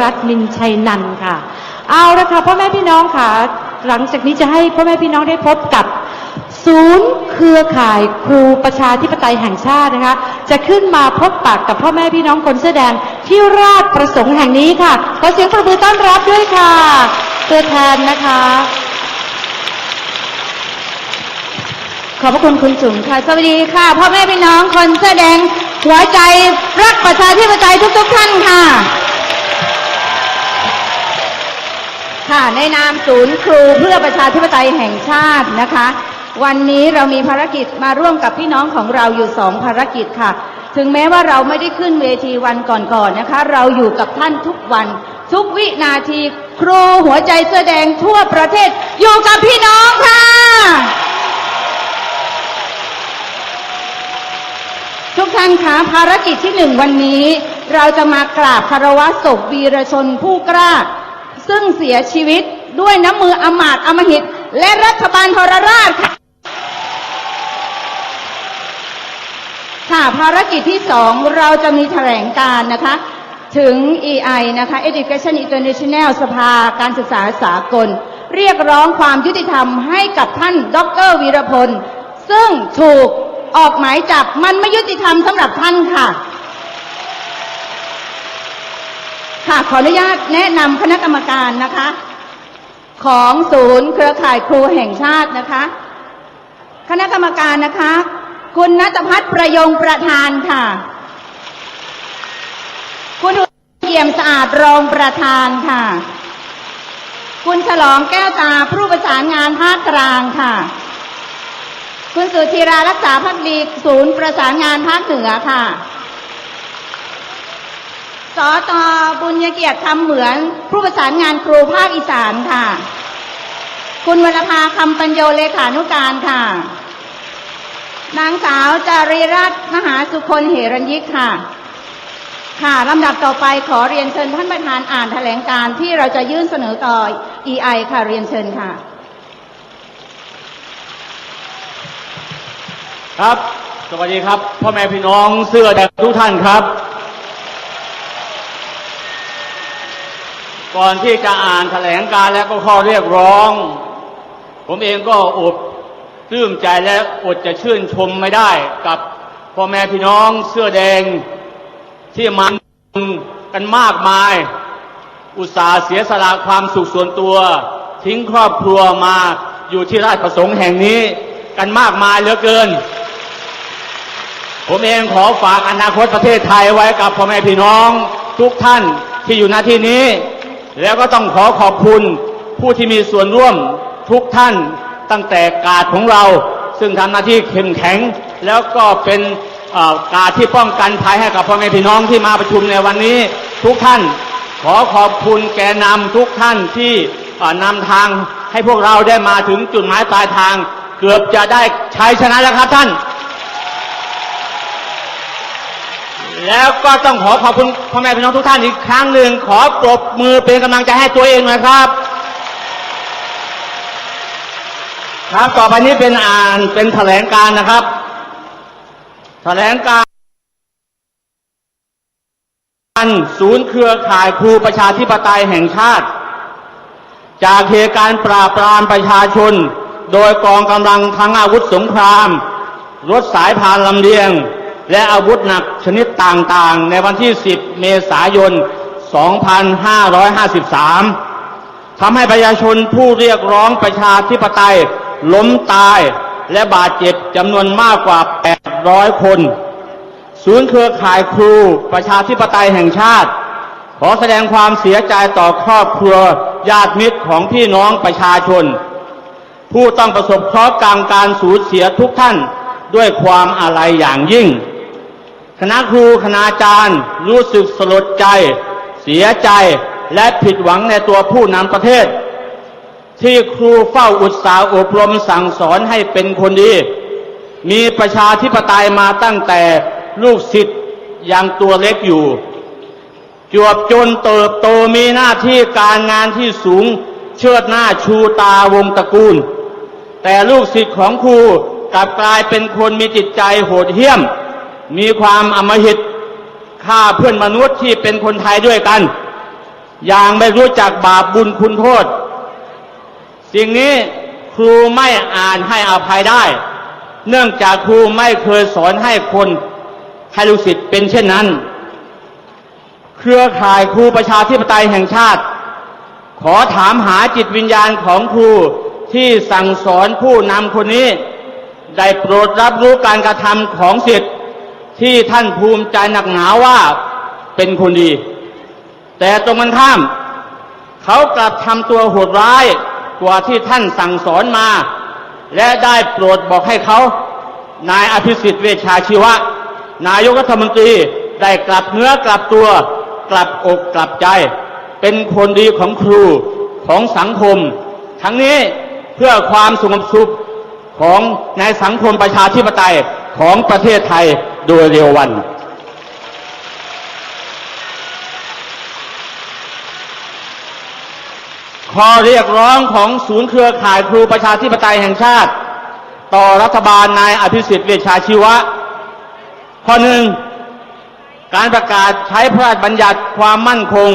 รัตน์นินชัยนันค่ะ เอาละค่ะพ่อแม่พี่น้องค่ะ หลังจากนี้จะให้พ่อแม่พี่น้องได้พบกับศูนย์เครือข่ายครูประชาธิปไตยแห่งชาตินะคะ จะขึ้นมาพบปากกับพ่อแม่พี่น้องคนเสื้อแดงที่ราชประสงค์แห่งนี้ค่ะ ขอเสียงปรบมือต้อนรับด้วยค่ะตัวแทนนะคะ ขอบพระคุณคุณจุ๋มค่ะ สวัสดีค่ะ พ่อแม่พี่น้องคนเสื้อแดงหัวใจรักประชาธิปไตยทุกๆท่านค่ะ ค่ะในนามศูนย์ครูเพื่อประชาธิปไตยแห่งชาตินะคะ วันนี้เรามีภารกิจมาร่วมกับพี่น้องของเราอยู่สองภารกิจค่ะ ถึงแม้ว่าเราไม่ได้ขึ้นเวทีวันก่อนๆนะคะ เราอยู่กับท่านทุกวัน ทุกวินาทีครูหัวใจเสื้อแดงทั่วประเทศ อยู่กับพี่น้องค่ะ ทุกท่านคะภารกิจที่หนึ่งวันนี้ เราจะมากราบคารวะศพวีรชนผู้กล้า ซึ่งเสียชีวิตด้วยน้ำมืออมาตย์อำมหิต และรัฐบาลทรราชค่ะค่ะภารกิจที่สองเราจะมีแถลงการ์นะคะ ถึง EI นะคะ Education International สภาการศึกษาสากล เรียกร้องความยุติธรรมให้กับท่านดรวีรพล ซึ่งถูกออกหมายจับมันไม่ยุติธรรมสำหรับท่านค่ะ ค่ะขออนุญาตแนะนำคณะกรรมการนะคะ ของศูนย์เครือข่ายครูแห่งชาตินะคะ คณะกรรมการนะคะ คุณนัทพัฒน์ประยงประธานค่ะ คุณอุเยี่ยมสะอาดรองประธานค่ะ คุณฉลองแก้วตาผู้ประสานงานภาคกลางค่ะ คุณสุธีรารักษาพักดีศูนย์ประสานงานภาคเหนือค่ะ สอตอบุญยเกียรติคำเหมือนผู้ประสานงานครูภาคอีสานค่ะ คุณวรภาคำปัญโยเลขานุการค่ะ นางสาวจารีรัตน์มหาสุคนเหรัญยิกค่ะ ค่ะลำดับต่อไปขอเรียนเชิญท่านประธานอ่านแถลงการที่เราจะยื่นเสนอต่อ EI ค่ะเรียนเชิญค่ะ ครับ สวัสดีครับพ่อแม่พี่น้องเสื้อแดงทุกท่านครับ ก่อนที่จะอ่านแถลงการและก็ข้อเรียกร้อง ผมเองก็อดปลื้มใจและอดจะชื่นชมไม่ได้กับพ่อแม่พี่น้องเสื้อแดงที่มันกันมากมาย อุตสาห์เสียสละความสุขส่วนตัว ทิ้งครอบครัวมาอยู่ที่ราชประสงค์แห่งนี้กันมากมายเหลือเกิน ผมเองขอฝากอนาคตประเทศไทยไว้กับพ่อแม่พี่น้องทุกท่านที่อยู่ณที่นี้ แล้วก็ต้องขอขอบคุณผู้ที่มีส่วนร่วมทุกท่านตั้งแต่กาดของเรา ซึ่งทำหน้าที่เข้มแข็ง แล้วก็เป็นกาดที่ป้องกันภัยให้กับพ่อแม่พี่น้องที่มาประชุมในวันนี้ ทุกท่านขอขอบคุณแกนนำทุกท่านที่นำทางให้พวกเราได้มาถึงจุดหมายปลายทาง เกือบจะได้ชัยชนะแล้วครับท่าน แล้วก็ต้องขอขอบคุณพ่อแม่พี่น้องทุกท่านอีกครั้งหนึ่งขอปรบมือเป็นกำลังใจให้ตัวเองหน่อยครับ ครับต่อไปนี้เป็นอ่านเป็นแถลงการนะครับ แถลงการศูนย์เครือข่ายครูประชาธิปไตยแห่งชาติ จากเหตุการณ์ปราบปรามประชาชน โดยกองกำลังทั้งอาวุธสงคราม รถสายพานลำเลียง และอาวุธหนักชนิดต่างๆ ในวันที่ 10 เมษายน 2553 ทำให้ประชาชนผู้เรียกร้องประชาธิปไตยล้มตายและบาดเจ็บจำนวนมากกว่า 800 คน ศูนย์เครือข่ายครูประชาธิปไตยแห่งชาติ ขอแสดงความเสียใจต่อครอบครัวญาติมิตรของพี่น้องประชาชน ผู้ต้องประสบเคราะห์กรรมการสูญเสียทุกท่านด้วยความอาลัยอย่างยิ่ง คณะครูคณาจารย์ รู้สึกสลดใจ เสียใจและผิดหวังในตัวผู้นำประเทศ ที่ครูเฝ้าอุตสาห์อบรมสั่งสอนให้เป็นคนดี มีประชาธิปไตยมาตั้งแต่ลูกศิษย์ยังตัวเล็กอยู่ จวบจนเติบโตมีหน้าที่การงานที่สูงเชิดหน้าชูตาวงตระกูล แต่ลูกศิษย์ของครูกลับกลายเป็นคนมีจิตใจโหดเหี้ยม มีความอำมหิตฆ่าเพื่อนมนุษย์ที่เป็นคนไทยด้วยกัน อย่างไม่รู้จักบาปบุญคุณโทษ สิ่งนี้ครูไม่อ่านให้อภัยได้ เนื่องจากครูไม่เคยสอนให้คนให้ลูกศิษย์เป็นเช่นนั้น เครือข่ายครูประชาธิปไตยแห่งชาติ ขอถามหาจิตวิญญาณของครูที่สั่งสอนผู้นำคนนี้ ได้โปรดรับรู้การกระทำของศิษย์ ที่ท่านภูมิใจหนักหนาว่าเป็นคนดี แต่ตรงกันข้าม เขากลับทำตัวโหดร้ายกว่าที่ท่านสั่งสอนมา และได้โปรดบอกให้เขา นายอภิสิทธิ์เวชชาชีวะ นายกรัฐมนตรีได้กลับเนื้อกลับตัว กลับอกกลับใจ เป็นคนดีของครูของสังคม ทั้งนี้เพื่อความสงบสุขของในสังคมประชาธิปไตยของประเทศไทย โดยเร็ววัน ข้อเรียกร้องของศูนย์เครือข่ายครูประชาธิปไตยแห่งชาติ ต่อรัฐบาลนายอภิสิทธิ์เวชชาชีวะ ข้อหนึ่งการประกาศใช้พระราชบัญญัติความมั่นคง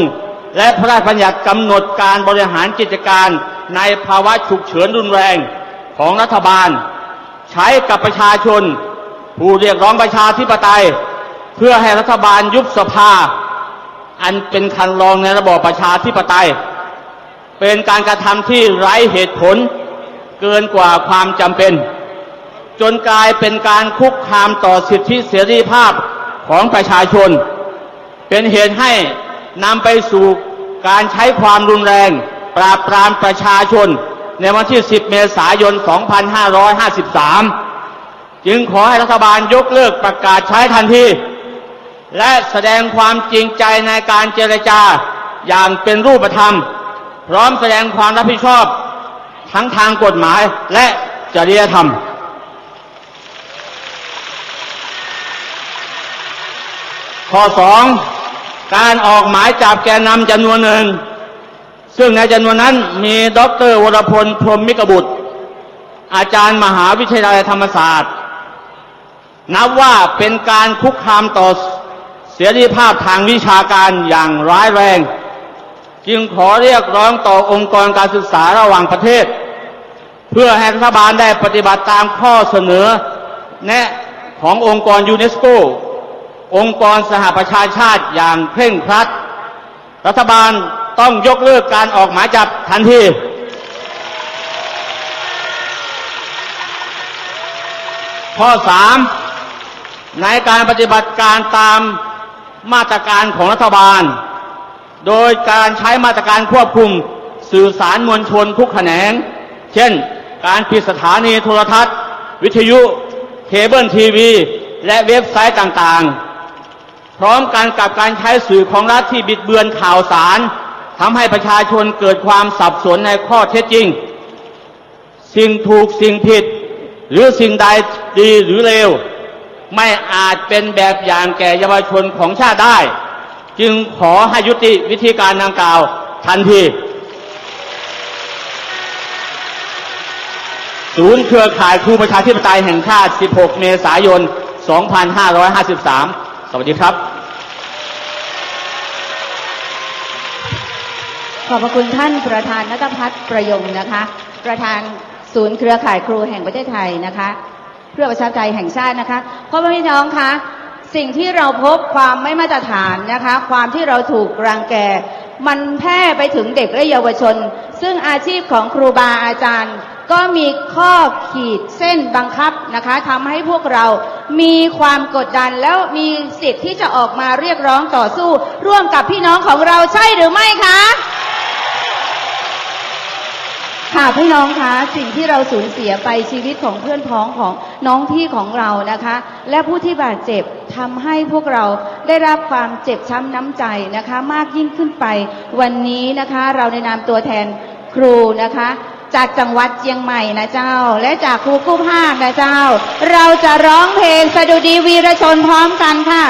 และพระราชบัญญัติกำหนดการบริหารกิจการในภาวะฉุกเฉินรุนแรงของรัฐบาล ใช้กับประชาชน ผู้เรียกร้องประชาธิปไตย เพื่อให้รัฐบาลยุบสภา อันเป็นคันลองในระบอบประชาธิปไตย เป็นการกระทำที่ไร้เหตุผล เกินกว่าความจำเป็น จนกลายเป็นการคุกคามต่อสิทธิเสรีภาพของประชาชน เป็นเหตุให้นำไปสู่การใช้ความรุนแรง ปราบปรามประชาชน ในวันที่ 10 เมษายน 2553 จึงขอให้รัฐบาลยกเลิกประกาศใช้ทันที และแสดงความจริงใจในการเจรจาอย่างเป็นรูปธรรม พร้อมแสดงความรับผิดชอบ ทั้งทางกฎหมายและจริยธรรม ข้อสองการออกหมายจับแกนนำจำนวนหนึ่ง ซึ่งในจำนวนนั้นมีดรวรพลพรมมิกบุตร อาจารย์มหาวิทยาลัยธรรมศาสตร์ นับว่าเป็นการคุกคามต่อเสรีภาพทางวิชาการอย่างร้ายแรง จึงขอเรียกร้องต่อองค์กรการศึกษาระหว่างประเทศ เพื่อให้รัฐบาลได้ปฏิบัติตามข้อเสนอ แนะขององค์กรยูเนสโก องค์กรสหประชาชาติอย่างเคร่งครัด รัฐบาลต้องยกเลิกการออกหมายจับทันทีข้อสาม ในการปฏิบัติการตามมาตรการของรัฐบาล โดยการใช้มาตรการควบคุมสื่อสารมวลชนทุกแขนง เช่น การปิดสถานีโทรทัศน์ วิทยุ เคเบิลทีวี และเว็บไซต์ต่างๆ พร้อมกันกับการใช้สื่อของรัฐที่บิดเบือนข่าวสารทำให้ประชาชนเกิดความสับสนในข้อเท็จจริง สิ่งถูกสิ่งผิด หรือสิ่งใดดีหรือเลว ไม่อาจเป็นแบบอย่างแก่เยาวชนของชาติได้ จึงขอให้ยุติวิธีการดังกล่าวทันทีศูนย์เครือข่ายครูประชาธิปไตยแห่งชาติ 16 เมษายน 2553 สวัสดีครับ ขอบพระคุณท่านประธานนัทพัฒน์ประยงนะคะ ประธานศูนย์เครือข่ายครูแห่งประเทศไทยนะคะ พื่อประชาธิปไตยแห่งชาตินะคะพ่อแม่พี่น้องคะสิ่งที่เราพบความไม่มาตรฐานนะคะ ความที่เราถูกรังแก มันแพร่ไปถึงเด็กและเยาวชน ซึ่งอาชีพของครูบาอาจารย์ ก็มีข้อขีดเส้นบังคับนะคะทำให้พวกเรามีความกดดันแล้วมีสิทธิ์ที่จะออกมาเรียกร้องต่อสู้ ร่วมกับพี่น้องของเราใช่หรือไม่คะ ค่ะพี่น้องคะสิ่งที่เราสูญเสียไปชีวิตของเพื่อนพ้องของน้องพี่ของเรานะคะ และผู้ที่บาดเจ็บทำให้พวกเราได้รับความเจ็บช้ำน้ำใจนะคะ มากยิ่งขึ้นไป วันนี้นะคะเราในนามตัวแทนครูนะคะ จากจังหวัดเชียงใหม่นะเจ้า และจากครูกู้ภาคนะเจ้า เราจะร้องเพลงสดุดีวีรชนพร้อมกันค่ะ